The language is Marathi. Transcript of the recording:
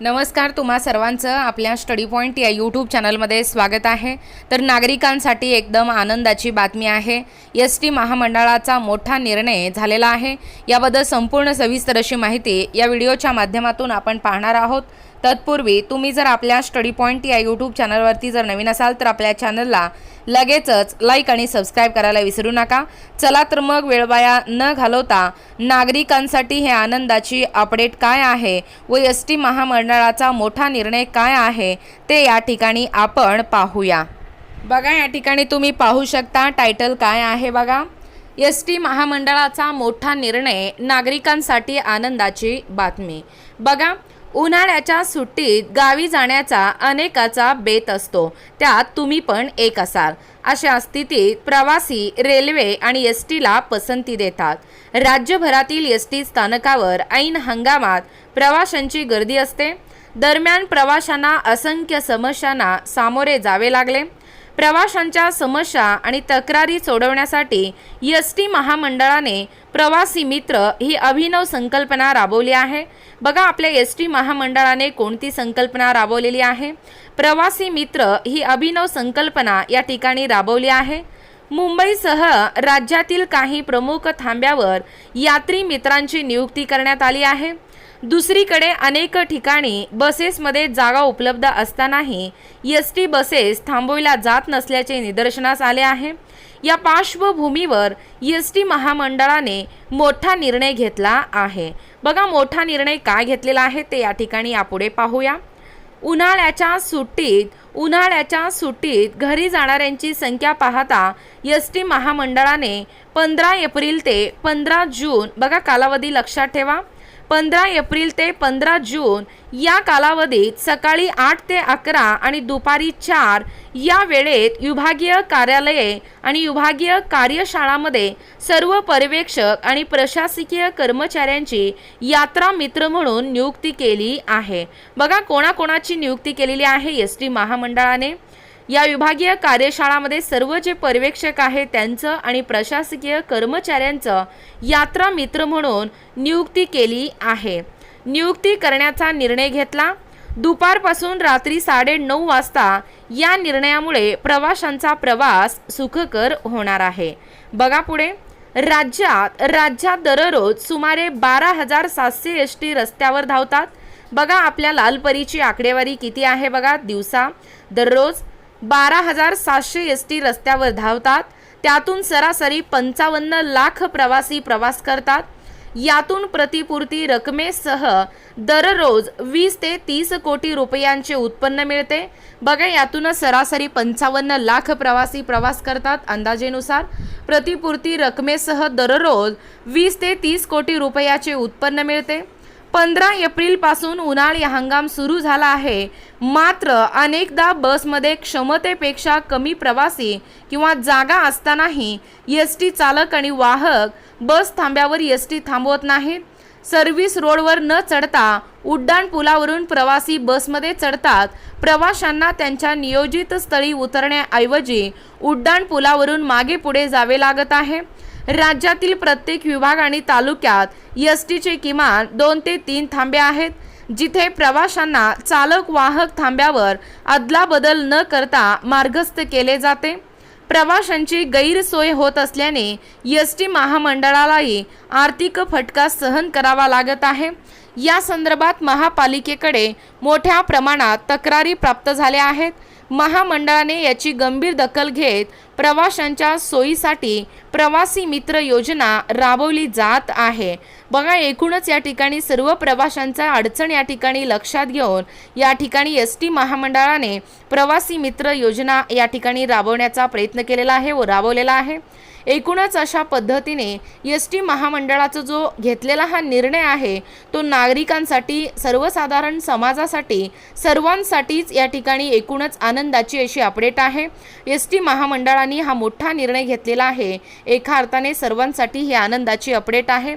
नमस्कार तुम्हा सर्वांचं आपल्या स्टडी पॉईंट या यूट्यूब चॅनलमध्ये स्वागत आहे. तर नागरिकांसाठी एकदम आनंदाची बातमी आहे. एस टी महामंडळाचा मोठा निर्णय झालेला आहे. याबद्दल संपूर्ण सविस्तर अशी माहिती या व्हिडिओच्या माध्यमातून आपण पाहणार आहोत. तत्पूर्वी तुम्ही जर आपल्या स्टडी पॉईंट या यूट्यूब चॅनलवरती जर नवीन असाल तर आपल्या चॅनलला लगेचच लाईक आणि सबस्क्राईब करायला विसरू नका. चला तर मग वेळवाया न घालवता नागरिकांसाठी हे आनंदाची अपडेट काय आहे व एस टी महामंडळाचा मोठा निर्णय काय आहे ते या ठिकाणी आपण पाहूया. बघा या ठिकाणी तुम्ही पाहू शकता टायटल काय आहे बघा. एस टी महामंडळाचा मोठा निर्णय नागरिकांसाठी आनंदाची बातमी. बघा उन्हाळ्याच्या सुट्टीत गावी जाण्याचा अनेकाचा बेत असतो. त्यात तुम्ही पण एक असाल. अशा स्थितीत प्रवासी रेल्वे आणि एस टीला पसंती देतात. राज्यभरातील एस टी स्थानकावर ऐन हंगामात प्रवाशांची गर्दी असते. दरम्यान प्रवाशांना असंख्य समस्यांना सामोरे जावे लागले. प्रवाशांच्या समस्या आणि तक्रारी सोडवण्यासाठी एस टी महामंडळाने प्रवासी मित्र ही अभिनव संकल्पना राबवली आहे. बघा आपल्या एस टी महामंडळाने कोणती संकल्पना राबवलेली आहे? प्रवासी मित्र ही अभिनव संकल्पना या ठिकाणी राबवली आहे. मुंबईसह राज्यातील काही प्रमुख थांब्यावर यात्री मित्रांची नियुक्ती करण्यात आली आहे. दुसरीकडे अनेक ठिकाणी बसेसमध्ये जागा उपलब्ध असतानाही एस टी बसेस थांबविल्या जात नसल्याचे निदर्शनास आले आहे. या पार्श्वभूमीवर एस टी महामंडळाने मोठा निर्णय घेतला आहे. बघा मोठा निर्णय काय घेतलेला आहे ते या ठिकाणी यापुढे पाहूया. उन्हाळ्याच्या सुट्टीत उन्हाळ्याच्या सुट्टीत घरी जाणाऱ्यांची संख्या पाहता एस टी महामंडळाने पंधरा एप्रिल ते पंधरा जून बघा कालावधी लक्षात ठेवा. पंधरा एप्रिल ते पंधरा जून या कालावधीत सकाळी आठ ते अकरा आणि दुपारी चार या वेळेत विभागीय कार्यालये आणि विभागीय कार्यशाळामध्ये सर्व पर्यवेक्षक आणि प्रशासकीय कर्मचाऱ्यांची यात्रा मित्र म्हणून नियुक्ती केली आहे. बघा कोणाकोणाची नियुक्ती केलेली आहे एस टी महामंडळाने. या विभागीय कार्यशाळामध्ये सर्व जे पर्यवेक्षक आहेत त्यांचं आणि प्रशासकीय कर्मचाऱ्यांचं यात्रा मित्र म्हणून नियुक्ती केली आहे. नियुक्ती करण्याचा निर्णय घेतला. दुपारपासून रात्री साडे नऊ वाजता या निर्णयामुळे प्रवाशांचा प्रवास सुखकर होणार आहे. बघा पुढे. राज्यात राज्यात दररोज सुमारे बारा हजार सातशे एस टी रस्त्यावर धावतात. बघा आपल्या लालपरीची आकडेवारी किती आहे बघा दिवसा. दररोज बारा हजार सातशे एस टी रस्त्यावर धावतात. त्यातून सरासरी पंचावन्न लाख प्रवासी प्रवास करतात. यातून प्रतिपूर्ती रकमेसह दररोज वीस ते तीस कोटी रुपयांचे उत्पन्न मिळते. बघा यातूनच सरासरी पंचावन्न लाख प्रवासी प्रवास करतात अंदाजेनुसार. प्रतिपूर्ती रकमेसह दररोज वीस ते तीस कोटी रुपयाचे उत्पन्न मिळते. पंधरा एप्रिलपासून उन्हाळी हंगाम सुरू झाला आहे. मात्र अनेकदा बसमध्ये क्षमतेपेक्षा कमी प्रवासी किंवा जागा असतानाही एस टी चालक आणि वाहक बस थांब्यावर एस टी थांबवत नाहीत. सर्व्हिस रोडवर न चढता उड्डाण पुलावरून प्रवासी बसमध्ये चढतात. प्रवाशांना त्यांच्या नियोजित स्थळी उतरण्याऐवजी उड्डाण पुलावरून मागे पुढे जावे लागत आहे. राज्यातील प्रत्येक विभाग आणि तालुक्यात एस टीचे किमान दोन ते तीन थांबे आहेत. जिथे प्रवाशांना चालक वाहक थांब्यावर अदलाबदल न करता मार्गस्थ केले जाते. प्रवाशांची गैरसोय होत असल्याने एस टी महामंडळालाही आर्थिक फटका सहन करावा लागत आहे. या संदर्भात महापालिकेकडे मोठ्या प्रमाणात तक्रारी प्राप्त झाल्या आहेत. महामंडळाने याची गंभीर दखल घेत प्रवाशांच्या सोयीसाठी प्रवासी मित्र योजना राबवली जात आहे. बघा एकूणच या ठिकाणी सर्व प्रवाशांचा अडचण या ठिकाणी लक्षात घेऊन या ठिकाणी एस टी महामंडळाने प्रवासी मित्र योजना या ठिकाणी राबवण्याचा प्रयत्न केलेला आहे व राबवलेला आहे. एकूणच अशा पद्धतीने एस टी महामंडळाचा जो घेतलेला हा निर्णय आहे तो नागरिकांसाठी सर्वसाधारण समाजासाठी सर्वांसाठीच या ठिकाणी एकूणच आनंदाची अशी अपडेट आहे. एस टी महामंडळाने हा मोठा निर्णय घेतलेला आहे. एका अर्थाने सर्वांसाठी ही आनंदाची अपडेट आहे.